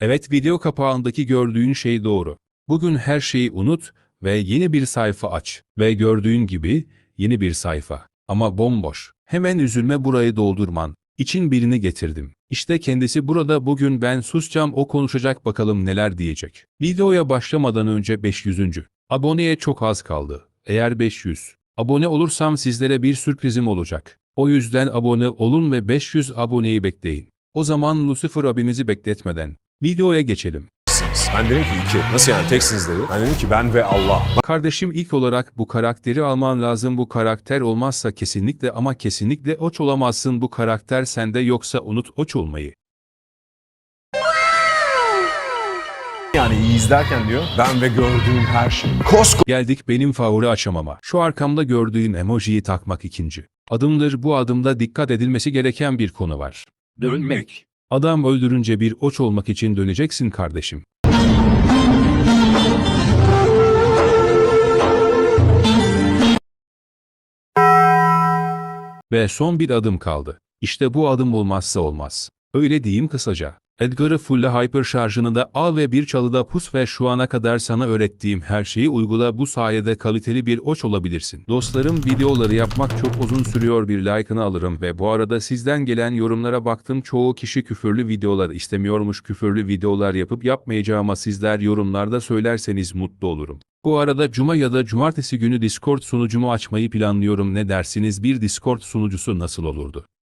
Evet video kapağındaki gördüğün şey doğru. Bugün her şeyi unut ve yeni bir sayfa aç. Ve gördüğün gibi yeni bir sayfa. Ama bomboş. Hemen üzülme burayı doldurman. İçin birini getirdim. İşte kendisi burada bugün ben susacağım o konuşacak bakalım neler diyecek. Videoya başlamadan önce 500. Aboneye çok az kaldı. Eğer 500 abone olursam sizlere bir sürprizim olacak. O yüzden abone olun ve 500 aboneyi bekleyin. O zaman Lucifer abimizi bekletmeden videoya geçelim. Ben dedim ki iki. Nasıl yani teksiniz dedi. Ben dedim ki ben ve Allah. Kardeşim ilk olarak bu karakteri alman lazım. Bu karakter olmazsa kesinlikle ama kesinlikle oç olamazsın. Bu karakter sende yoksa unut oç olmayı. Yani iyi izlerken diyor. Ben ve gördüğüm her şey. Kosko. Geldik benim favori aşamama. Şu arkamda gördüğün emojiyi takmak ikinci. Adımdır bu adımda dikkat edilmesi gereken bir konu var. Dönmek. Adam öldürünce bir oç olmak için döneceksin kardeşim. Ve son bir adım kaldı. İşte bu adım olmazsa olmaz. Öyle diyeyim kısaca. Edgar'ı fulle hyper şarjını da al ve bir çalıda pus ve şu ana kadar sana öğrettiğim her şeyi uygula bu sayede kaliteli bir oç olabilirsin. Dostlarım videoları yapmak çok uzun sürüyor bir like'ını alırım ve bu arada sizden gelen yorumlara baktım çoğu kişi küfürlü videolar istemiyormuş küfürlü videolar yapıp yapmayacağıma sizler yorumlarda söylerseniz mutlu olurum. Bu arada cuma ya da cumartesi günü Discord sunucumu açmayı planlıyorum ne dersiniz bir Discord sunucusu nasıl olurdu?